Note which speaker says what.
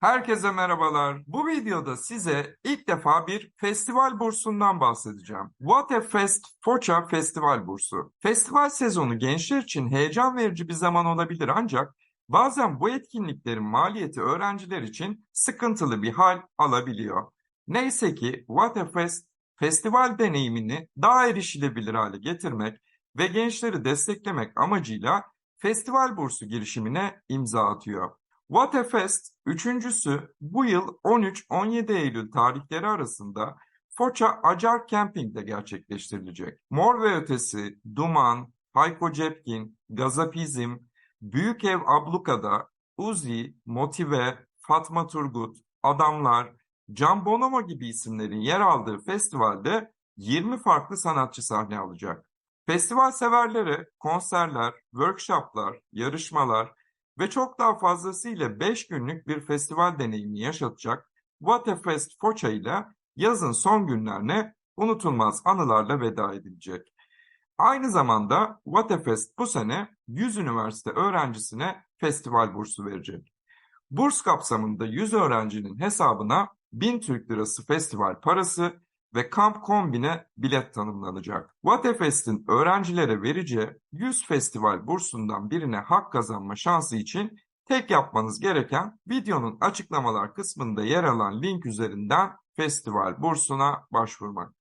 Speaker 1: Herkese merhabalar. Bu videoda size ilk defa bir festival bursundan bahsedeceğim. What a Fest Foça Festival Bursu. Festival sezonu gençler için heyecan verici bir zaman olabilir ancak bazen bu etkinliklerin maliyeti öğrenciler için sıkıntılı bir hal alabiliyor. Neyse ki What a Fest festival deneyimini daha erişilebilir hale getirmek ve gençleri desteklemek amacıyla festival bursu girişimine imza atıyor. What a Fest üçüncüsü bu yıl 13-17 Eylül tarihleri arasında Foça Acar Camping'de gerçekleştirilecek. Mor ve Ötesi, Duman, Hayko Cepkin, Gazapizm, Büyük Ev Abluka'da Uzi, Motive, Fatma Turgut, Adamlar, Can Bonomo gibi isimlerin yer aldığı festivalde 20 farklı sanatçı sahne alacak. Festival severlere konserler, workshoplar, yarışmalar ve çok daha fazlasıyla 5 günlük bir festival deneyimi yaşatacak What a Fest Foça ile yazın son günlerine unutulmaz anılarla veda edilecek. Aynı zamanda What a Fest bu sene 100 üniversite öğrencisine festival bursu verecek. Burs kapsamında 100 öğrencinin hesabına 1000 Türk Lirası festival parası ve kamp kombine bilet tanımlanacak. Vatefest'in öğrencilere vereceği 100 festival bursundan birine hak kazanma şansı için tek yapmanız gereken videonun açıklamalar kısmında yer alan link üzerinden festival bursuna başvurmak.